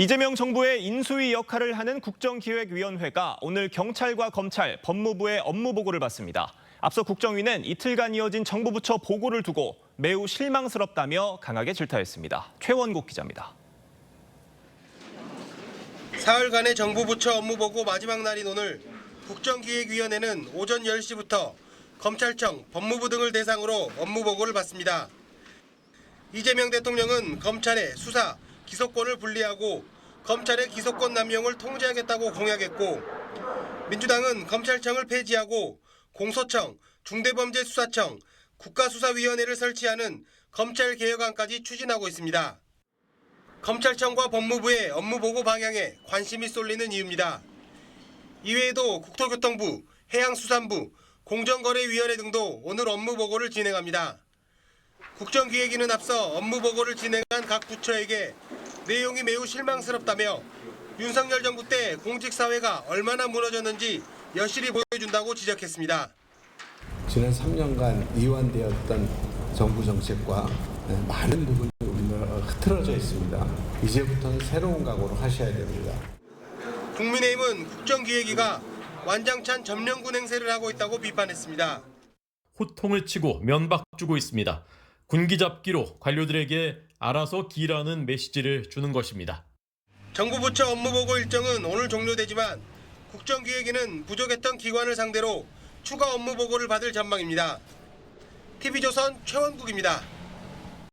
이재명 정부의 인수위 역할을 하는 국정기획위원회가 오늘 경찰과 검찰, 법무부의 업무 보고를 받습니다. 앞서 국정위는 이틀간 이어진 정부 부처 보고를 두고 매우 실망스럽다며 강하게 질타했습니다. 최원국 기자입니다. 사흘간의 정부 부처 업무 보고 마지막 날인 오늘 국정기획위원회는 오전 10시부터 검찰청, 법무부 등을 대상으로 업무 보고를 받습니다. 이재명 대통령은 검찰의 수사, 기소권을 분리하고 검찰의 기소권 남용을 통제하겠다고 공약했고 민주당은 검찰청을 폐지하고 공소청, 중대범죄수사청, 국가수사위원회를 설치하는 검찰 개혁안까지 추진하고 있습니다. 검찰청과 법무부의 업무 보고 방향에 관심이 쏠리는 이유입니다. 이외에도 국토교통부, 해양수산부, 공정거래위원회 등도 오늘 업무 보고를 진행합니다. 국정기획위는 앞서 업무 보고를 진행한 각 부처에게 내용이 매우 실망스럽다며 윤석열 정부 때 공직사회가 얼마나 무너졌는지 여실히 보여준다고 지적했습니다. 지난 3년간 이완되었던 정부 정책과 네, 많은 부분이 우리나라가 흐트러져 있습니다. 이제부터는 새로운 각오로 하셔야 됩니다. 국민의힘은 국정기획위가 완장찬 점령군 행세를 하고 있다고 비판했습니다. 호통을 치고 면박 주고 있습니다. 군기 잡기로 관료들에게 알아서 기라는 메시지를 주는 것입니다. 정부 부처 업무 보고 일정은 오늘 종료되지만 국정기획위는 부족했던 기관을 상대로 추가 업무 보고를 받을 전망입니다. TV조선 최원국입니다.